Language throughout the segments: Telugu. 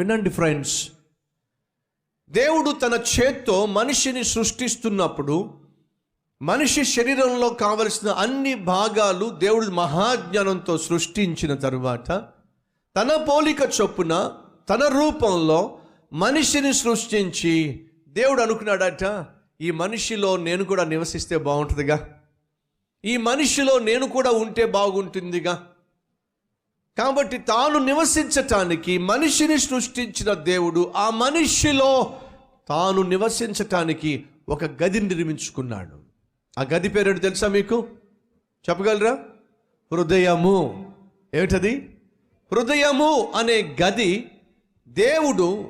వినండి ఫ్రెండ్స్ దేవుడు తన చేత్తో మనిషిని సృష్టిస్తున్నప్పుడు మనిషి శరీరంలో కావలసిన అన్ని భాగాలు దేవుడు మహాజ్ఞానంతో సృష్టించిన తరువాత తన పోలిక చొప్పున తన రూపంలో మనిషిని సృష్టించి దేవుడు అనుకున్నాడట ఈ మనిషిలో నేను కూడా నివసిస్తే బాగుంటుందిగా. ఈ మనిషిలో నేను కూడా ఉంటే బాగుంటుందిగా. కాబట్టి తాను నివసించటానికి మనిషిని సృష్టించిన దేవుడు ఆ మనిషిలో తాను నివసించటానికి ఒక గదిని నిర్మించుకున్నాడు. ఆ గది పేరేంటి తెలుసా మీకు? చెప్పగలరా? హృదయము. ఏమిటది? హృదయము అనే గది దేవుడు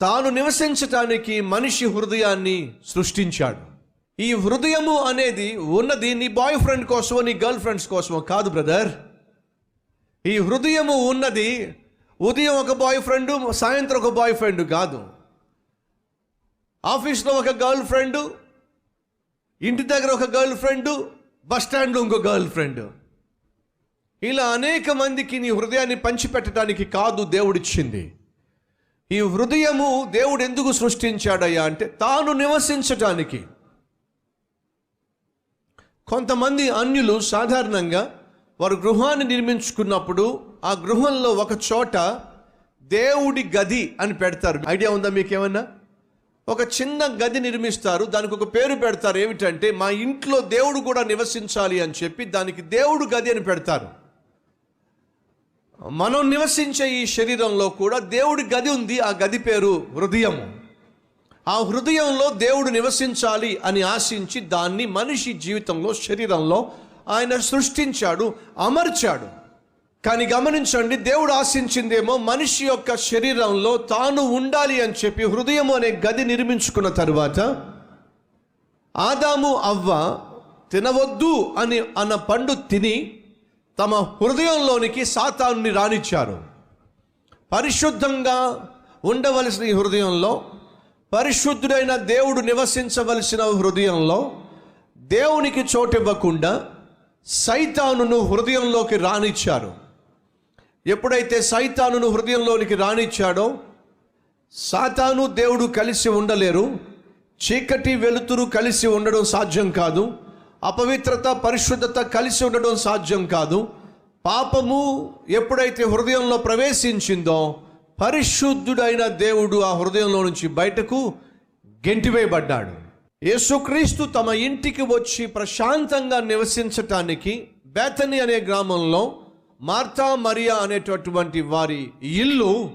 తాను నివసించటానికి మనిషి హృదయాన్ని సృష్టించాడు. ఈ హృదయము అనేది ఉన్నది నీ బాయ్ ఫ్రెండ్ కోసమో నీ గర్ల్ ఫ్రెండ్స్ కోసమో కాదు బ్రదర్. ఈ హృదయము ఉన్నది ఉదయం ఒక బాయ్ ఫ్రెండ్ సాయంత్రం ఒక బాయ్ ఫ్రెండ్ కాదు. ఆఫీస్లో ఒక గర్ల్ ఫ్రెండ్ ఇంటి దగ్గర ఒక గర్ల్ ఫ్రెండ్ బస్ స్టాండ్లో ఇంకో గర్ల్ ఫ్రెండ్ ఇలా అనేక మందికి నీ హృదయాన్ని పంచిపెట్టడానికి కాదు దేవుడిచ్చింది. ఈ హృదయము దేవుడు ఎందుకు సృష్టించాడయ్యా అంటే తాను నివసించటానికి. కొంతమంది అన్యులు సాధారణంగా వారు గృహాన్ని నిర్మించుకున్నప్పుడు ఆ గృహంలో ఒక చోట దేవుడి గది అని పెడతారు. ఐడియా ఉందా మీకేమన్నా? ఒక చిన్న గది నిర్మిస్తారు. దానికి ఒక పేరు పెడతారు. ఏమిటంటే మా ఇంట్లో దేవుడు కూడా నివసించాలి అని చెప్పి దానికి దేవుడు గది అని పెడతారు. మనం నివసించే ఈ శరీరంలో కూడా దేవుడి గది ఉంది. ఆ గది పేరు హృదయము ఆ హృదయంలో దేవుడు నివసించాలి అని ఆశించి దాన్ని మనిషి జీవితంలో శరీరంలో ఆయన సృష్టించాడు అమర్చాడు. కానీ గమనించండి దేవుడు ఆశించిందేమో మనిషి యొక్క శరీరంలో తాను ఉండాలి అని చెప్పి హృదయం అనే గది నిర్మించుకున్న తరువాత ఆదాము అవ్వ తినవద్దు అని అన్న పండు తిని తమ హృదయంలోనికి సాతాన్ని రానిచ్చారు. పరిశుద్ధంగా ఉండవలసిన ఈ హృదయంలో పరిశుద్ధుడైన దేవుడు నివసించవలసిన హృదయంలో దేవునికి చోటివ్వకుండా సైతానును హృదయంలోకి రానిచ్చారు. ఎప్పుడైతే సైతానును హృదయంలోనికి రానిచ్చాడో సాతాను దేవుడు కలిసి ఉండలేరు చీకటి వెలుతురు కలిసి ఉండడం సాధ్యం కాదు అపవిత్రత పరిశుద్ధత కలిసి ఉండడం సాధ్యం కాదు. పాపము ఎప్పుడైతే హృదయంలో ప్రవేశించిందో పరిశుద్ధుడైన దేవుడు ఆ హృదయంలో నుంచి బయటకు గెంటివేయబడ్డాడు. యేసుక్రీస్తు తమ ఇంటికి వచ్చి ప్రశాంతంగా నివసించటానికి బేతని అనే గ్రామంలో మార్తా మరియా అనేటటువంటి వారి ఇల్లు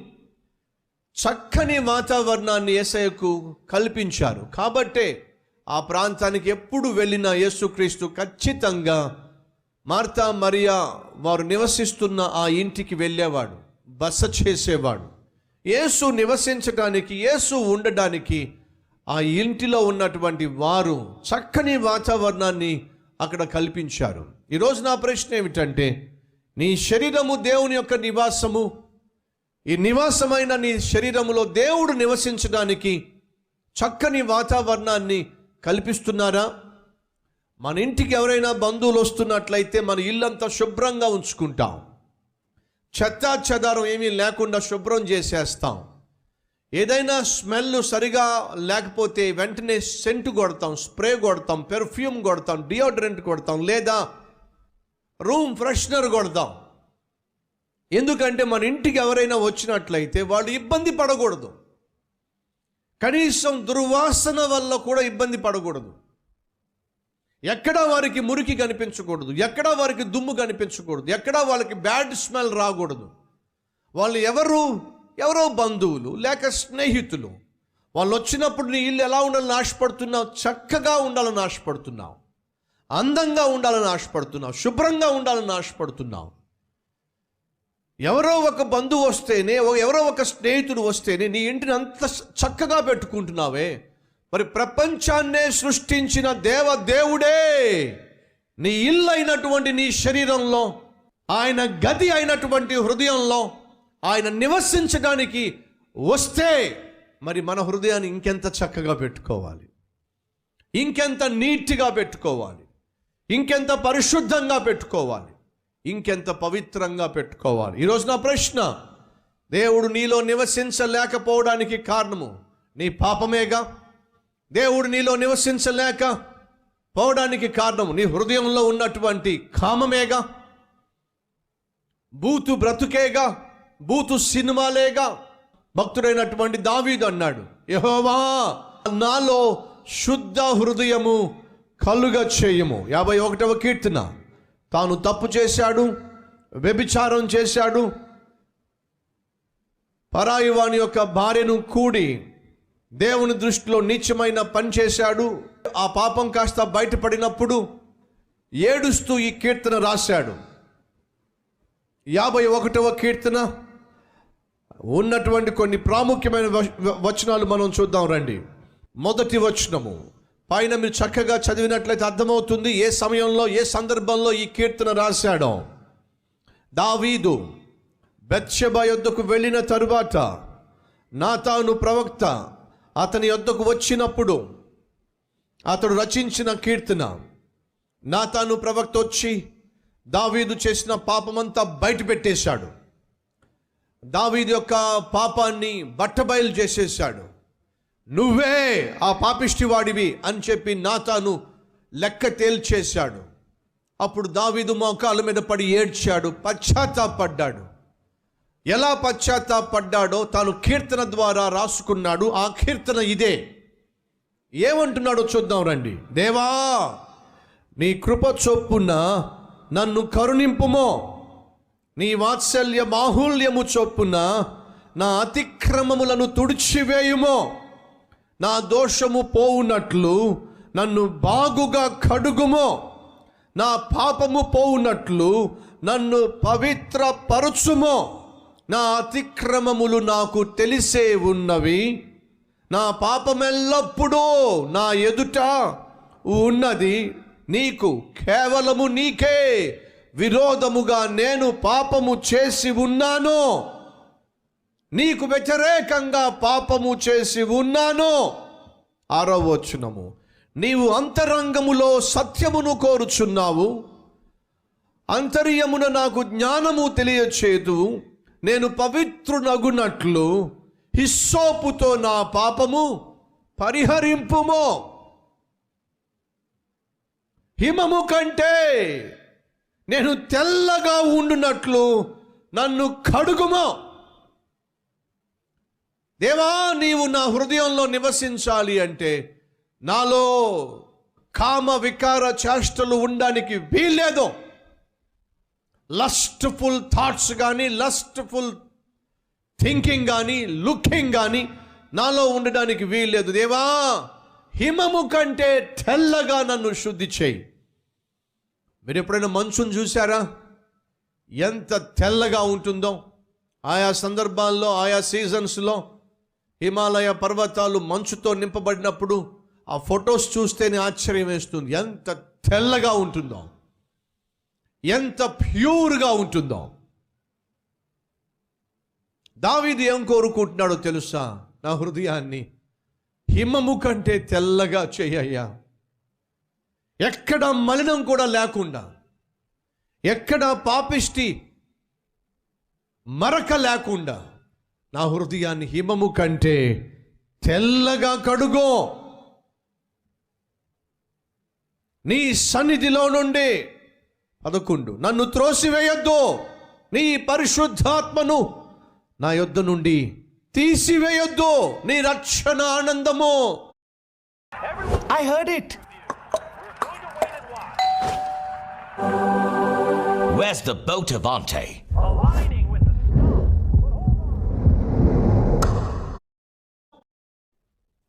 చక్కని వాతావరణాన్ని ఏసయ్యకు కల్పించారు. కాబట్టే ఆ ప్రాంతానికి ఎప్పుడు వెళ్ళిన యేసుక్రీస్తు ఖచ్చితంగా మార్తా మరియా వారు నివసిస్తున్న ఆ ఇంటికి వెళ్ళేవాడు బస చేసేవాడు. యేసు నివసించడానికి యేసు ఉండడానికి ఆ ఇంటిలో ఉన్నటువంటి వారు చక్కని వాతావరణాన్ని అక్కడ కల్పించారు. ఈరోజు నా ప్రశ్న ఏమిటంటే నీ శరీరము దేవుని యొక్క నివాసము. ఈ నివాసమైన నీ శరీరములో దేవుడు నివసించడానికి చక్కని వాతావరణాన్ని కల్పిస్తున్నారా? మన ఇంటికి ఎవరైనా బంధువులు వస్తున్నట్లయితే మన ఇల్లంతా శుభ్రంగా ఉంచుకుంటాం. చెత్త చెదారం ఏమీ లేకుండా శుభ్రం చేసేస్తాం. ఏదైనా స్మెల్ సరిగా లేకపోతే వెంటనే సెంటు కొడతాం స్ప్రే కొడతాం పెర్ఫ్యూమ్ కొడతాం డియోడ్రెంట్ కొడతాం లేదా రూమ్ ఫ్రెషనర్ కొడతాం. ఎందుకంటే మన ఇంటికి ఎవరైనా వచ్చినట్లయితే వాళ్ళు ఇబ్బంది పడకూడదు. కనీసం దుర్వాసన వల్ల కూడా ఇబ్బంది పడకూడదు. ఎక్కడా వారికి మురికి కనిపించకూడదు ఎక్కడ వారికి దుమ్ము కనిపించకూడదు ఎక్కడ వాళ్ళకి బ్యాడ్ స్మెల్ రాకూడదు. వాళ్ళు ఎవరు? ఎవరో బంధువులు లేక స్నేహితులు. వాళ్ళు వచ్చినప్పుడు నీ ఇల్లు ఎలా ఉండాలని ఆశపడుతున్నావు? చక్కగా ఉండాలని ఆశపడుతున్నావు. అందంగా ఉండాలని ఆశపడుతున్నావు. శుభ్రంగా ఉండాలని ఆశపడుతున్నావు. ఎవరో ఒక బంధువు వస్తేనే ఎవరో ఒక స్నేహితుడు వస్తేనే నీ ఇంటిని అంత చక్కగా పెట్టుకుంటున్నావే. మరి ప్రపంచాన్నే సృష్టించిన దేవ దేవుడే నీ ఇల్లు అయినటువంటి నీ శరీరంలో ఆయన గది అయినటువంటి హృదయంలో ఆయన నివసించడానికి వస్తే మరి మన హృదయాన్ని ఇంకెంత చక్కగా పెట్టుకోవాలి? ఇంకెంత నీట్గా పెట్టుకోవాలి? ఇంకెంత పరిశుద్ధంగా పెట్టుకోవాలి? ఇంకెంత పవిత్రంగా పెట్టుకోవాలి? ఈరోజు నా ప్రశ్న దేవుడు నీలో నివసించలేకపోవడానికి కారణము నీ పాపమేగా? దేవుడు నీలో నివసించలేక పోవడానికి కారణము నీ హృదయంలో ఉన్నటువంటి కామమేగా? బూతు బ్రతుకేగా? బూతు సినిమాలేగా భక్తుడైనటువంటి దావీదు అన్నాడు. యహోవా నాలో శుద్ధ హృదయము కలుగ చేయము. యాభై ఒకటవ కీర్తన. తాను తప్పు చేశాడు వ్యభిచారం చేశాడు పరాయి వాని యొక్క భార్యను కూడి దేవుని దృష్టిలో నీచమైన పని చేశాడు. ఆ పాపం కాస్త బయటపడినప్పుడు ఏడుస్తూ ఈ కీర్తన రాశాడు. యాభై ఒకటవ కీర్తన. ఉన్నటువంటి కొన్ని ప్రాముఖ్యమైన వచనాలు మనం చూద్దాం రండి. మొదటి వచనము. పైన మీరు చక్కగా చదివినట్లయితే అర్థమవుతుంది ఏ సమయంలో ఏ సందర్భంలో ఈ కీర్తన రాశాడో. దావీదు బెత్షెబ యొద్దకు వెళ్ళిన తరువాత నాతాను ప్రవక్త అతని యొద్దకు వచ్చినప్పుడు అతడు రచించిన కీర్తన. నాతాను ప్రవక్త వచ్చి దావీదు చేసిన పాపమంతా బయట పెట్టేశాడు. దావీదు యొక్క పాపాన్ని బట్టబయలు చేసేసాడు నువ్వే ఆ పాపిష్టివాడివి అని చెప్పి నాతాను లెక్క తేల్చేశాడు. అప్పుడు దావీదు మోకాల మీద పడి ఏడ్చాడు పశ్చాత్తాపడ్డాడు. ఎలా పశ్చాత్తాపడ్డాడో తాను కీర్తన ద్వారా రాసుకున్నాడు. ఆ కీర్తన ఇదే. ఏమంటున్నాడో చూద్దాం రండి. దేవా నీ కృప చొప్పున నన్ను కరుణింపుమో. నీ వాత్సల్య బాహుల్యము చొప్పున నా అతిక్రమములను తుడిచివేయుమో. నా దోషము పోవునట్లు నన్ను బాగుగా కడుగుమో. నా పాపము పోవునట్లు నన్ను పవిత్ర పరుచుమో నా అతిక్రమములు నాకు తెలిసే ఉన్నవి. నా పాపమెల్లప్పుడూ నా ఎదుట ఉన్నది. నీకు కేవలము నీకే విరోధముగా నేను పాపము చేసి ఉన్నాను. నీకు వ్యతిరేకంగా పాపము చేసి ఉన్నాను. ఆరో నీవు అంతరంగములో సత్యమును కోరుచున్నావు. అంతర్యమున నాకు జ్ఞానము తెలియచేదు. నేను పవిత్రునగునట్లు హిస్సోపుతో నా పాపము పరిహరింపుమో. హిమము కంటే నేను తెల్లగా ఉండునట్లు నన్ను కడుగుమో. దేవా నీవు నా హృదయంలో నివసించాలి అంటే నాలో కామ వికార చేష్టలు ఉండడానికి వీల్లేదు. లస్ట్ఫుల్ థాట్స్ కానీ లస్ట్ఫుల్ థింకింగ్ కానీ లుకింగ్ కానీ నాలో ఉండడానికి వీల్లేదు. దేవా హిమము కంటే తెల్లగా నన్ను శుద్ధి చేయి. మీరు ఎప్పుడైనా మంచును చూసారా ఎంత తెల్లగా ఉంటుందో. ఆయా సందర్భాల్లో ఆయా సీజన్స్లో హిమాలయ పర్వతాలు మంచుతో నింపబడినప్పుడు ఆ ఫొటోస్ చూస్తేనే ఆశ్చర్యం వేస్తుంది. ఎంత తెల్లగా ఉంటుందో. ఎంత ప్యూర్గా ఉంటుందో. దావిది ఏం కోరుకుంటున్నాడో తెలుసా? నా హృదయాన్ని హిమము కంటే తెల్లగా చేయయ్యా. ఎక్కడ మలినం కూడా లేకుండా ఎక్కడ పాపిష్టి మరక లేకుండా నా హృదయాన్ని హిమము కంటే తెల్లగా కడుగో. నీ సన్నిధిలో నుండి పదకొండు. నన్ను త్రోసివేయొద్దు. నీ పరిశుద్ధాత్మను నా యొద్ద నుండి తీసివేయొద్దు నీ రక్షణ ఆనందము I heard it. Where's the boat, Avante? the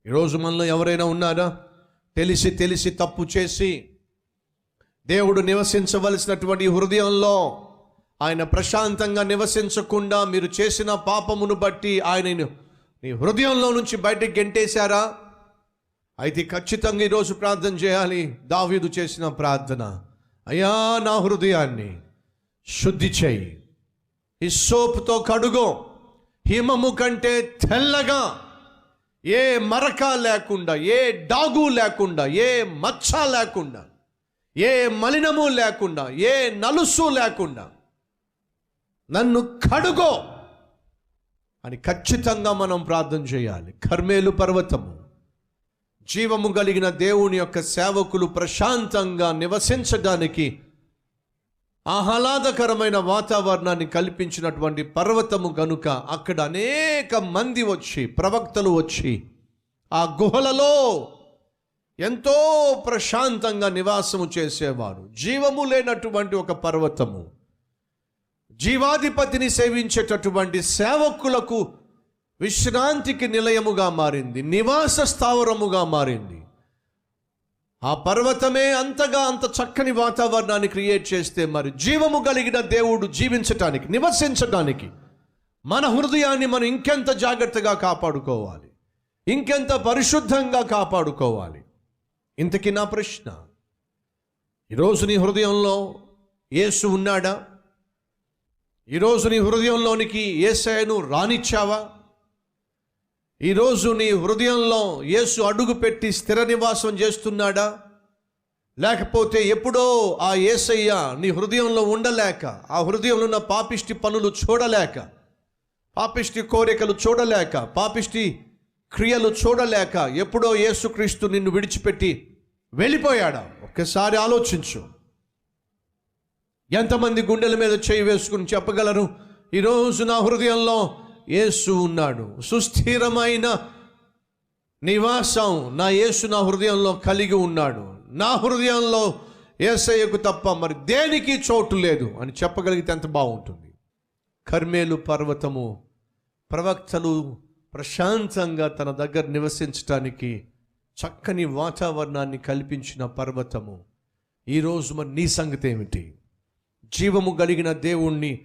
ఈరోజు మనలో ఎవరైనా ఉన్నారా తెలిసి తెలిసి తప్పు చేసి దేవుడు నివసించవలసినటువంటి హృదయంలో ఆయన ప్రశాంతంగా నివసించకుండా మీరు చేసిన పాపమును బట్టి ఆయనను నీ హృదయంలో నుంచి బయటకు గెంటేశారా? అయితే ఖచ్చితంగా ఈరోజు ప్రార్థన చేయాలి. దావీదు చేసిన ప్రార్థన. అయ్యా నా హృదయాన్ని శుద్ధి చేయి. ఈ సోపుతో కడుగో. హిమము కంటే తెల్లగా. ఏ మరక లేకుండా ఏ డాగు లేకుండా ఏ మచ్చ లేకుండా ఏ మలినము లేకుండా ఏ నలుసు లేకుండా నన్ను కడుగో అని ఖచ్చితంగా మనం ప్రార్థన చేయాలి. కర్మేలు పర్వతము. జీవము కలిగిన దేవుని యొక్క సేవకులు ప్రశాంతంగా నివసించడానికి ఆహ్లాదకరమైన వాతావరణాన్ని కల్పించినటువంటి పర్వతము గనుక అక్కడ అనేక మంది వచ్చి ప్రవక్తలు వచ్చి ఆ గుహలలో ఎంతో ప్రశాంతంగా నివాసము చేసేవారు. జీవము లేనటువంటి ఒక పర్వతము. జీవాధిపతిని సేవించేటటువంటి సేవకులకు విశ్రాంతికి నిలయముగా మారింది నివాస స్థావరముగా మారింది. ఆ పర్వతమే అంతగా అంత చక్కని వాతావరణాన్ని క్రియేట్ చేస్తే మరి జీవము కలిగిన దేవుడు జీవించటానికి నివసించటానికి మన హృదయాన్ని మనం ఇంకెంత జాగ్రత్తగా కాపాడుకోవాలి ఇంకెంత పరిశుద్ధంగా కాపాడుకోవాలి? ఇంతకీ నా ప్రశ్న ఈరోజు నీ హృదయంలో యేసు ఉన్నాడా? ఈరోజు నీ హృదయంలోనికి ఏసయను రానిచ్చావా? ఈరోజు నీ హృదయంలో యేసు అడుగు పెట్టి స్థిర నివాసం చేస్తున్నాడా? లేకపోతే ఎప్పుడో ఆ ఏసయ్య నీ హృదయంలో ఉండలేక ఆ హృదయంలో ఉన్న పాపిష్టి పనులు చూడలేక పాపిష్టి కోరికలు చూడలేక పాపిష్టి క్రియలు చూడలేక ఎప్పుడో యేసుక్రీస్తు నిన్ను విడిచిపెట్టి వెళ్ళిపోయాడా? ఒక్కసారి ఆలోచించు. ఎంతమంది గుండెల మీద చేయి వేసుకుని చెప్పగలరు? ఈరోజు నా హృదయంలో యేసు ఉన్నాడు. సుస్థిరమైన నివాసం నా యేసు నా హృదయంలో కలిగి ఉన్నాడు. నా హృదయంలో ఏసయ్యకు తప్ప మరి దేనికి చోటు లేదు అని చెప్పగలిగితే ఎంత బాగుంటుంది? కర్మేలు పర్వతము ప్రవక్తలు ప్రశాంతంగా తన దగ్గర నివసించటానికి చక్కని వాతావరణాన్ని కల్పించిన పర్వతము. ఈరోజు మరి నీ సంగతి ఏమిటి? జీవము కలిగిన దేవుణ్ణి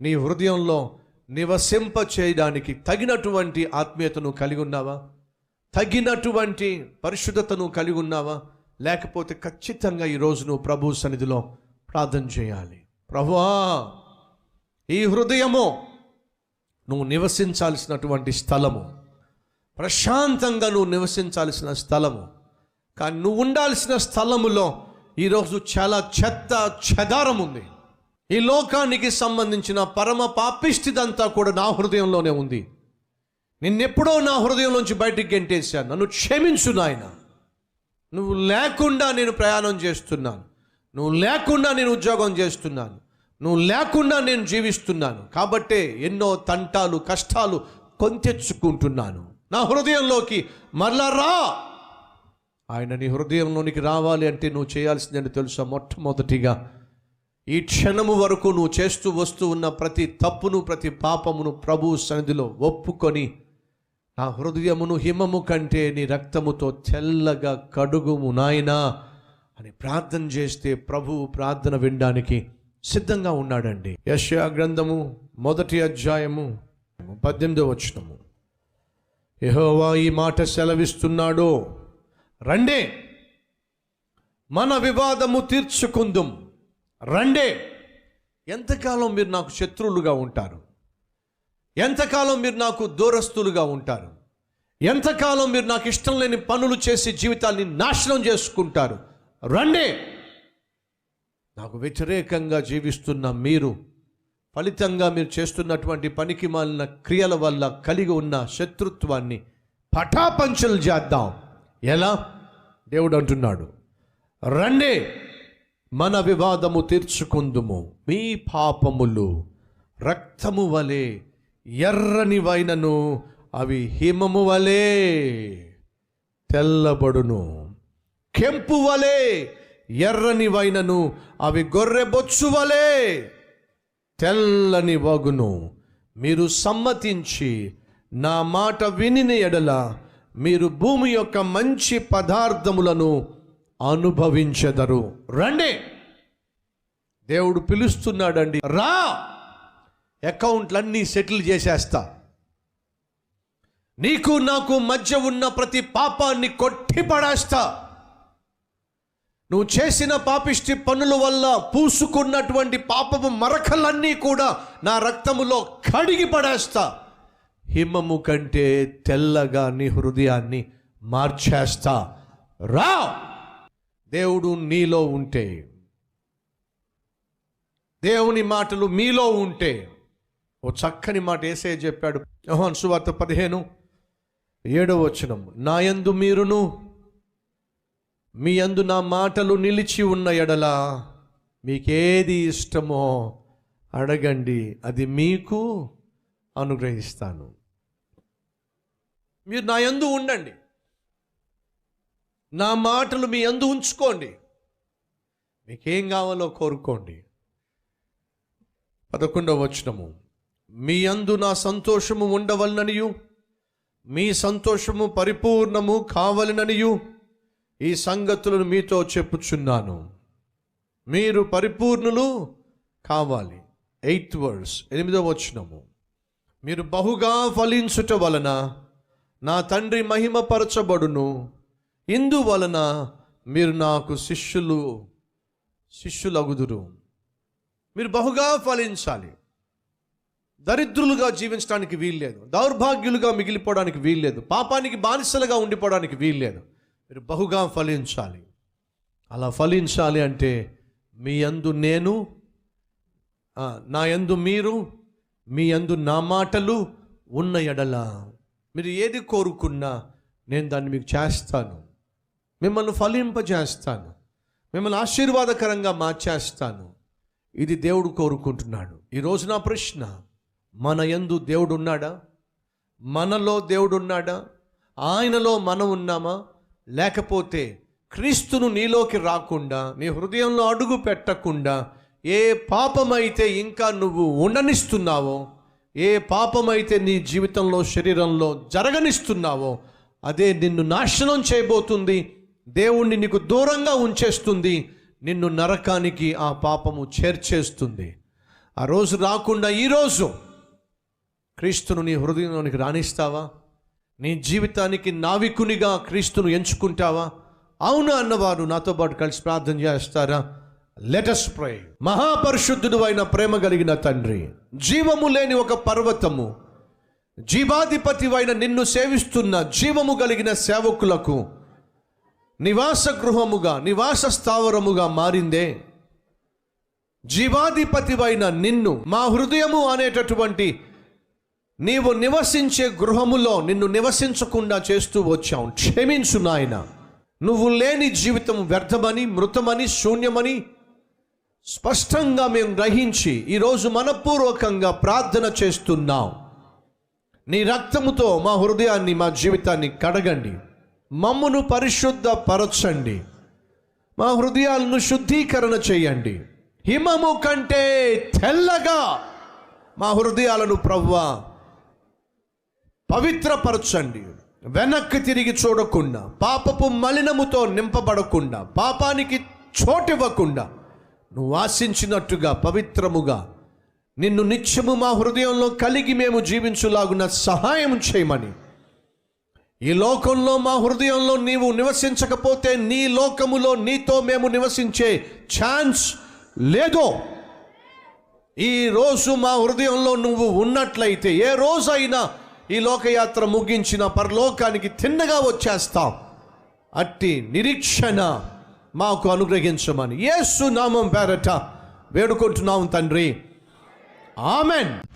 నీ హృదయంలో నివసింప చేయడానికి తగినటువంటి ఆత్మీయతను కలిగి ఉన్నావా? తగినటువంటి పరిశుద్ధతను కలిగి ఉన్నావా? లేకపోతే ఖచ్చితంగా ఈరోజు నువ్వు ప్రభు సన్నిధిలో ప్రార్థన చేయాలి. ప్రభువా ఈ హృదయము నువ్వు నివసించాల్సినటువంటి స్థలము. ప్రశాంతంగా నువ్వు నివసించాల్సిన స్థలము. కానీ నువ్వు ఉండాల్సిన స్థలములో ఈరోజు చాలా చెత్త చెదారం ఉంది. ఈ లోకానికి సంబంధించిన పరమ పాపిష్టిదంతా కూడా నా హృదయంలోనే ఉంది. నిన్నెప్పుడో నా హృదయంలోంచి బయటికి గెంటేశాను. నన్ను క్షమించు నాయన. నువ్వు లేకుండా నేను ప్రయాణం చేస్తున్నాను. నువ్వు లేకుండా నేను ఉద్యోగం చేస్తున్నాను. నువ్వు లేకుండా నేను జీవిస్తున్నాను. కాబట్టే ఎన్నో తంటాలు కష్టాలు కొంతెచ్చుకుంటున్నాను. నా హృదయంలోకి మరలా రా. ఆయన నీ హృదయంలోనికి రావాలి అంటే నువ్వు చేయాల్సిందని తెలుసా? మొట్టమొదటిగా ఈ క్షణము వరకు నువ్వు చేస్తూ వస్తూ ఉన్న ప్రతి తప్పును ప్రతి పాపమును ప్రభు సన్నిధిలో ఒప్పుకొని నా హృదయమును హిమము కంటే నీ రక్తముతో తెల్లగా కడుగుము నాయనా అని ప్రార్థన చేస్తే ప్రభు ప్రార్థన వినడానికి సిద్ధంగా ఉన్నాడండి. యశా గ్రంథము మొదటి అధ్యాయము పద్దెనిమిదో వచనము. యహోవా ఈ మాట సెలవిస్తున్నాడు రండే మన వివాదము తీర్చుకుందుం. రండే. ఎంతకాలం మీరు నాకు శత్రువులుగా ఉంటారు? ఎంతకాలం మీరు నాకు దూరస్తులుగా ఉంటారు? ఎంతకాలం మీరు నాకు ఇష్టం లేని పనులు చేసి జీవితాన్ని నాశనం చేసుకుంటారు? రండే. నాకు వ్యతిరేకంగా జీవిస్తున్న మీరు ఫలితంగా మీరు చేస్తున్నటువంటి పనికి మాలిన క్రియల వల్ల కలిగి ఉన్న శత్రుత్వాన్ని పటాపంచలు చేద్దాం. ఎలా? దేవుడు అంటున్నాడు. రండే. మన వివాదము తీర్చుకుందుము. మీ పాపములు రక్తము వలె ఎర్రని వైనను అవి హిమము వలె తెల్లబడును. కెంపు వలె ఎర్రని వైనను అవి గొర్రె బొచ్చు వలె తెల్లని వగును. మీరు సమ్మతించి నా మాట వినిన ఎడల మీరు భూమి యొక్క మంచి పదార్థములను అనుభవించెదరు. రండి. దేవుడు పిలుస్తున్నాడండి. రా. అకౌంట్లన్నీ సెటిల్ చేసేస్తా. నీకు నాకు మధ్య ఉన్న ప్రతి పాపాన్ని కొట్టి పడేస్తా నువ్వు చేసిన పాపిష్టి పనుల వల్ల పూసుకున్నటువంటి పాపము మరకలన్నీ కూడా నా రక్తములో కడిగి పడేస్తా. హిమము కంటే తెల్లగా నీ హృదయాన్ని మార్చేస్తా. రా. దేవుడు నీలో ఉంటే. దేవుని మాటలు మీలో ఉంటే. ఓ చక్కని మాట ఏసే చెప్పాడు. యోహాన్ సువార్త పదిహేను ఏడో వచనం. నా యందు మీరును మీ యందు నా మాటలు నిలిచి ఉన్న ఎడల మీకేది ఇష్టమో అడగండి. అది మీకు అనుగ్రహిస్తాను. మీరు నా యందు ఉండండి. నా మాటలు మీ యందు ఉంచుకోండి. మీకేం కావాలో కోరుకోండి. పదకొండవ వచనము. మీ యందు నా సంతోషము ఉండవలననియు మీ సంతోషము పరిపూర్ణము కావలననియు ఈ సంగతులను మీతో చెప్పుచున్నాను. మీరు పరిపూర్ణులు కావాలి. ఎయిత్ వర్డ్స్ ఎనిమిదవ వచనము. మీరు బహుగా ఫలించుట వలన నా తండ్రి మహిమపరచబడును. ఇందువలన మీరు నాకు శిష్యులు శిష్యులగుదురు? మీరు బహుగా ఫలించాలి. దరిద్రులుగా జీవించడానికి వీల్లేదు. దౌర్భాగ్యులుగా మిగిలిపోవడానికి వీల్లేదు. పాపానికి బానిసలుగా ఉండిపోవడానికి వీల్లేదు. మీరు బహుగా ఫలించాలి. అలా ఫలించాలి అంటే మీ యందు నేను నా యందు మీరు మీ యందు నా మాటలు ఉన్న ఎడల. మీరు ఏది కోరుకున్నా నేను దాన్ని మీకు చేస్తాను. మిమ్మల్ని ఫలింపజేస్తాను. మిమ్మల్ని ఆశీర్వాదకరంగా మార్చేస్తాను. ఇది దేవుడు కోరుకుంటున్నాడు. ఈరోజు నా ప్రశ్న మన యందు దేవుడు ఉన్నాడా? మనలో దేవుడు ఉన్నాడా? ఆయనలో మనం ఉన్నామా? లేకపోతే క్రీస్తును నీలోకి రాకుండా నీ హృదయంలో అడుగు పెట్టకుండా ఏ పాపమైతే ఇంకా నువ్వు ఉండనిస్తున్నావో ఏ పాపమైతే నీ జీవితంలో శరీరంలో జరగనిస్తున్నావో అదే నిన్ను నాశనం చేయబోతుంది. దేవుణ్ణి నీకు దూరంగా ఉంచేస్తుంది నిన్ను నరకానికి ఆ పాపము చేర్చేస్తుంది. ఆ రోజు రాకుండా ఈరోజు క్రీస్తును నీ హృదయంలోనికి రాణిస్తావా? నీ జీవితానికి నావికునిగా క్రీస్తును ఎంచుకుంటావా? అవును అన్నవారు నాతో పాటు కలిసి ప్రార్థన చేస్తారా? లెటస్ ప్రే మహాపరిశుద్ధుడు అయిన ప్రేమ కలిగిన తండ్రి జీవము లేని ఒక పర్వతము జీవాధిపతి అయిన నిన్ను సేవిస్తున్న జీవము కలిగిన సేవకులకు నివాస గృహముగా నివాస స్థావరముగా మారిందే. జీవాధిపతివైన నిన్ను మా హృదయము అనేటటువంటి నీవు నివసించే గృహములో నిన్ను నివసించకుండా చేస్తూ వచ్చావు. క్షమించు నాయన. నువ్వు లేని జీవితం వ్యర్థమని మృతమని శూన్యమని స్పష్టంగా మేము గ్రహించి ఈరోజు మనపూర్వకంగా ప్రార్థన చేస్తున్నాం. నీ రక్తముతో మా హృదయాన్ని మా జీవితాన్ని కడగండి. మమ్మును పరిశుద్ధపరచండి. మా హృదయాలను శుద్ధీకరణ చేయండి. హిమము కంటే తెల్లగా మా హృదయాలను ప్రవ్వ పవిత్రపరచండి. వెనక్కి తిరిగి చూడకుండా పాపపు మలినముతో నింపబడకుండా పాపానికి చోటివ్వకుండా నువ్వు ఆశించినట్టుగా పవిత్రముగా నిన్ను నిత్యము మా హృదయంలో కలిగి మేము జీవించులాగున సహాయం చేయమని ఈ లోకంలో మా హృదయంలో నీవు నివసించకపోతే నీ లోకములో నీతో మేము నివసించే ఛాన్స్ లేదో. ఈ రోజు మా హృదయంలో నువ్వు ఉన్నట్లయితే ఏ రోజైనా ఈ లోకయాత్ర ముగించిన పరలోకానికి తిన్నగా వచ్చేస్తాం. అట్టి నిరీక్షణ మాకు అనుగ్రహించమని ఏసు నామం పేరట వేడుకుంటున్నాం తండ్రి. ఆమెన్.